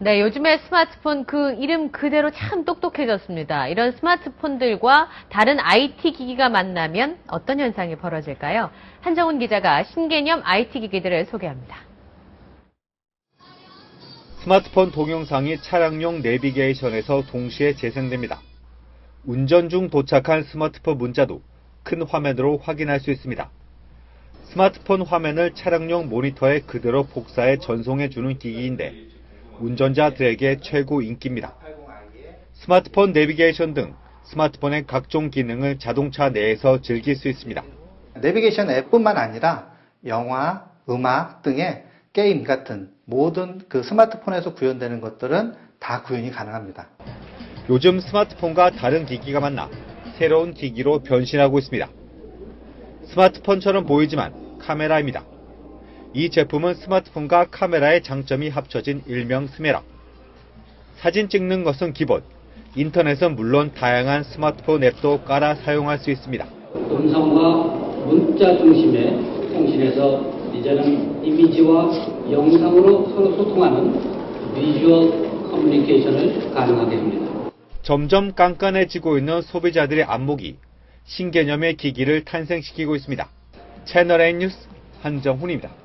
네, 요즘에 스마트폰 그 이름 그대로 참 똑똑해졌습니다. 이런 스마트폰들과 다른 IT 기기가 만나면 어떤 현상이 벌어질까요? 한정훈 기자가 신개념 IT 기기들을 소개합니다. 스마트폰 동영상이 차량용 내비게이션에서 동시에 재생됩니다. 운전 중 도착한 스마트폰 문자도 큰 화면으로 확인할 수 있습니다. 스마트폰 화면을 차량용 모니터에 그대로 복사해 전송해 주는 기기인데 운전자들에게 최고 인기입니다. 스마트폰 내비게이션 등 스마트폰의 각종 기능을 자동차 내에서 즐길 수 있습니다. 내비게이션 앱뿐만 아니라 영화, 음악 등의 게임 같은 모든 그 스마트폰에서 구현되는 것들은 다 구현이 가능합니다. 요즘 스마트폰과 다른 기기가 만나 새로운 기기로 변신하고 있습니다. 스마트폰처럼 보이지만 카메라입니다. 이 제품은 스마트폰과 카메라의 장점이 합쳐진 일명 스메라. 사진 찍는 것은 기본, 인터넷은 물론 다양한 스마트폰 앱도 깔아 사용할 수 있습니다. 음성과 문자 중심의 통신에서 이제는 이미지와 영상으로 서로 소통하는 비주얼 커뮤니케이션을 가능하게 합니다. 점점 깐깐해지고 있는 소비자들의 안목이 신개념의 기기를 탄생시키고 있습니다. 채널A 뉴스 한정훈입니다.